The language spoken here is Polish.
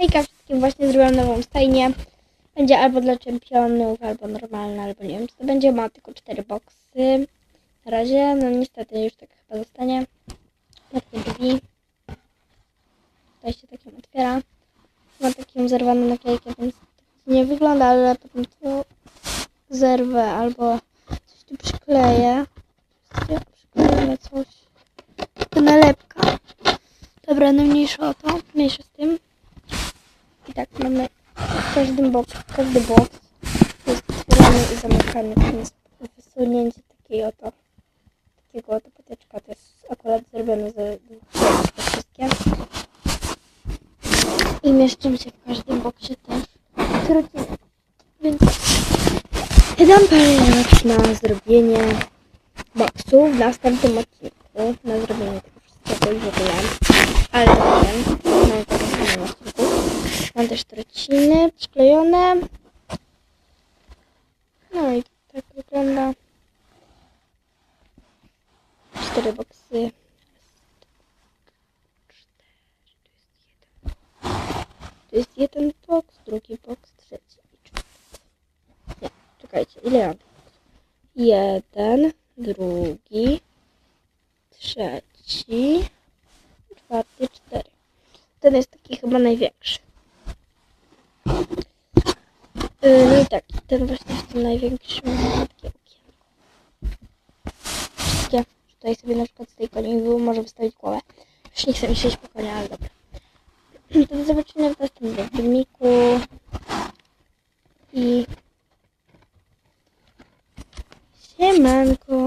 Hejka wszystkim, właśnie zrobiłam nową stajnię. Będzie albo dla czempionów, albo normalna, albo nie wiem co to będzie. Ma tylko cztery boksy. Na razie, no niestety już tak chyba zostanie. Takie drzwi. Tutaj się takim otwiera. Ma taką zerwaną naklejkę, więc nie wygląda, ale potem to zerwę albo coś tu przykleję. Wszystkie Przyklejemy coś. To nalepka. Dobra, no mniejsza o to. Mniejsza z tym. Tak mamy w każdym boku, każdy boks jest otwierany i zamykany. Jest wysunięcie takiej oto, takiego oto patyczka. To jest akurat zrobione ze dwóch wszystkie. I mieszczą się w każdym boksie też trudny. Więc dam parę lat na zrobienie boksu w następnym odcinku. Na zrobienie tego wszystkiego i w ogóle. Ale to odcinku. Mam też trociny przyklejone. No i tak wygląda. Cztery boksy. Tu jest jeden boks, drugi boks, trzeci i czwarty. Nie, czekajcie, ile mam? Jeden, drugi, trzeci, czwarty, cztery. Ten jest taki chyba największy. Yy, No i tak, ten właśnie jest tym największym. okienko. Wszystkie. Tutaj sobie na przykład z tej koni może wystawić głowę. Już nie chcę mi siedzieć po konia, ale dobra. To do zobaczenia w następnym filmiku. I siemanko.